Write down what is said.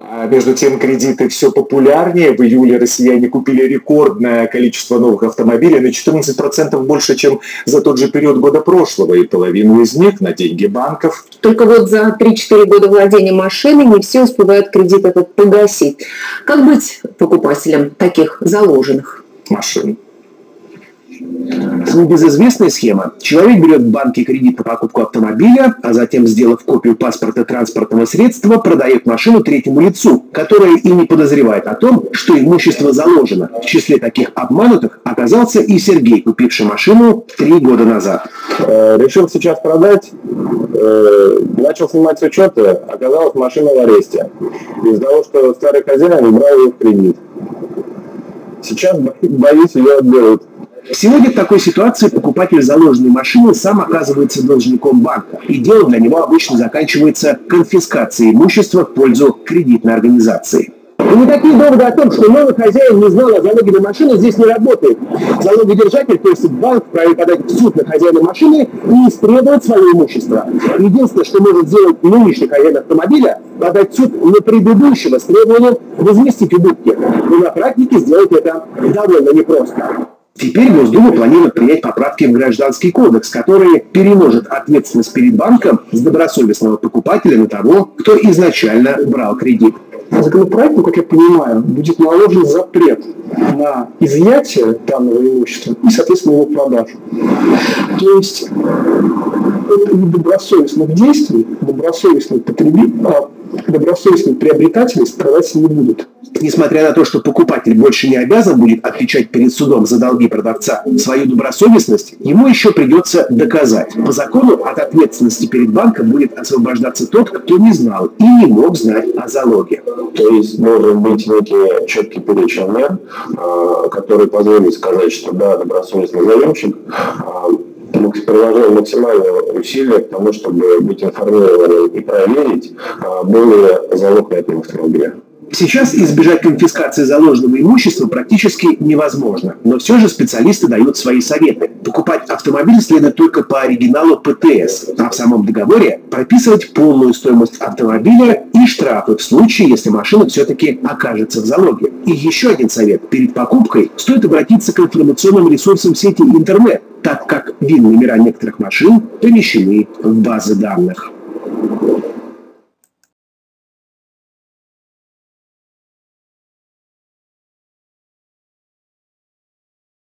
А между тем кредиты все популярнее. В июле россияне купили рекордное количество новых автомобилей на 14% больше, чем за тот же период года прошлого, и половину из них на деньги банков. Только вот за 3-4 года владения машиной не все успевают кредит этот погасить. Как быть покупателем таких заложенных машин? Небезызвестная схема. Человек берет в банке кредит на покупку автомобиля, а затем, сделав копию паспорта транспортного средства, продает машину третьему лицу, которое и не подозревает о том, что имущество заложено. В числе таких обманутых оказался и Сергей, купивший машину три года назад. Э, решил сейчас продать, э, начал снимать учеты, оказалась машина в аресте. Из-за того, что старый хозяин брал ее в кредит. Сейчас боюсь ее отберут. Сегодня в такой ситуации покупатель заложенной машины сам оказывается должником банка, и дело для него обычно заканчивается конфискацией имущества в пользу кредитной организации. И никакие доводы о том, что новый хозяин не знал о залоге на машину, здесь не работает. Залогодержатель, то есть банк, вправе подать в суд на хозяина машины и истребовать свое имущество. Единственное, что может сделать нынешний хозяин автомобиля, подать в суд на предыдущего с требованием возместить убытки. Но на практике сделать это довольно непросто. Теперь Госдума планирует принять поправки в Гражданский кодекс, которые переложат ответственность перед банком с добросовестного покупателя на того, кто изначально брал кредит. Законопроекту, как я понимаю, будет наложен запрет на изъятие данного имущества и, соответственно, его продажу. То есть это недобросовестных действий добросовестный потребитель, а добросовестные приобретатели страдать не будут. Несмотря на то, что покупатель больше не обязан будет отвечать перед судом за долги продавца, свою добросовестность ему еще придется доказать. По закону от ответственности перед банком будет освобождаться тот, кто не знал и не мог знать о залоге. То есть должен быть некий четкий перечень мер, а, который позволит сказать, что да, добросовестный заемщик а, приложил максимальные усилия к тому, чтобы быть информированным и проверить, а, был залог на этом автомобиле. Сейчас избежать конфискации заложенного имущества практически невозможно, но все же специалисты дают свои советы. Покупать автомобиль следует только по оригиналу ПТС, а в самом договоре прописывать полную стоимость автомобиля и штрафы в случае, если машина все-таки окажется в залоге. И еще один совет. Перед покупкой стоит обратиться к информационным ресурсам сети интернет, так как ВИН-номера некоторых машин помещены в базы данных.